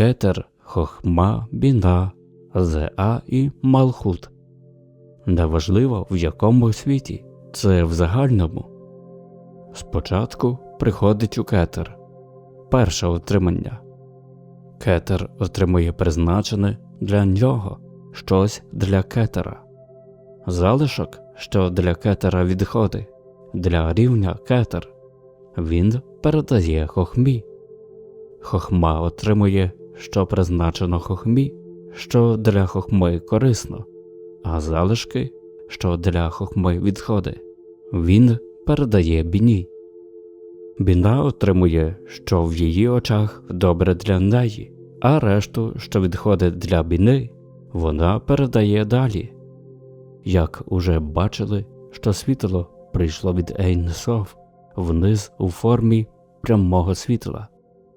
кетер, хохма, біна, зеа і малхут. Неважливо в якому світі, це в загальному. Спочатку приходить у кетер, перше отримання. Кетер отримує призначене для нього щось для кетера, залишок, що для кетера відходить, для рівня кетер. Він передає хохмі. Хохма отримує, що призначено хохмі, що для хохми корисно, а залишки, що для хохми відходить, він передає біні. Біна отримує, що в її очах добре для неї, а решту, що відходить для біни, вона передає далі. Як уже бачили, що світло прийшло від Ейн-Соф вниз у формі прямого світла,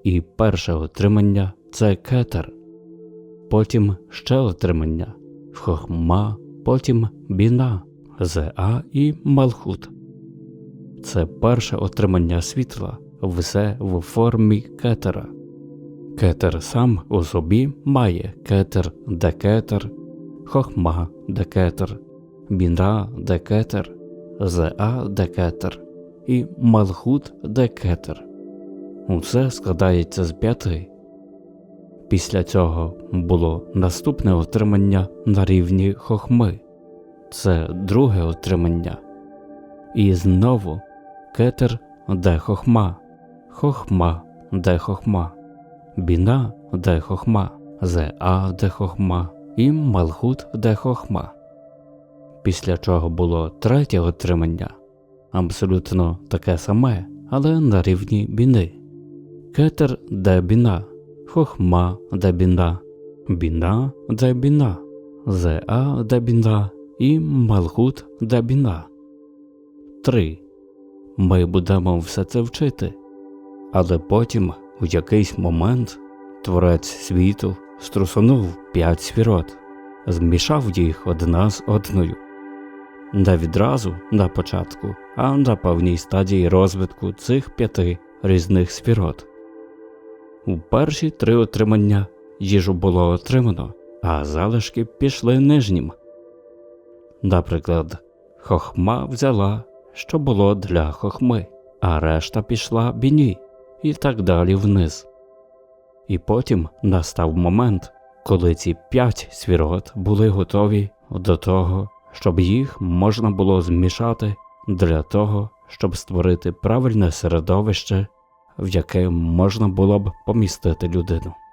і перше отримання це кетер, потім ще отримання хохма, потім біна, зеа і малхут. Це перше отримання світла, все в формі кетера. Кетер сам у собі має кетер декетер, хохма декетер, біна декетер, зеа декетер і малхут декетер. Усе складається з п'яти. Після цього було наступне отримання на рівні хохми, це друге отримання. І знову кетер де хохма, хохма де хохма, біна де хохма, зеа де хохма і малхут де хохма. Після чого було третє отримання, абсолютно таке саме, але на рівні біни. Кетер де біна, хохма де біна, біна де біна, зеа де біна і малхут де біна. 3. Ми будемо все це вчити, але потім, у якийсь момент, творець світу струсонув п'ять свірот, змішав їх одна з одною. Не відразу на початку, а на певній стадії розвитку цих п'яти різних сфірот. У перші три отримання їжу було отримано, а залишки пішли нижнім. Наприклад, хохма взяла, що було для хохми, а решта пішла біні, і так далі вниз. І потім настав момент, коли ці п'ять свірот були готові до того, щоб їх можна було змішати для того, щоб створити правильне середовище, в яке можна було б помістити людину.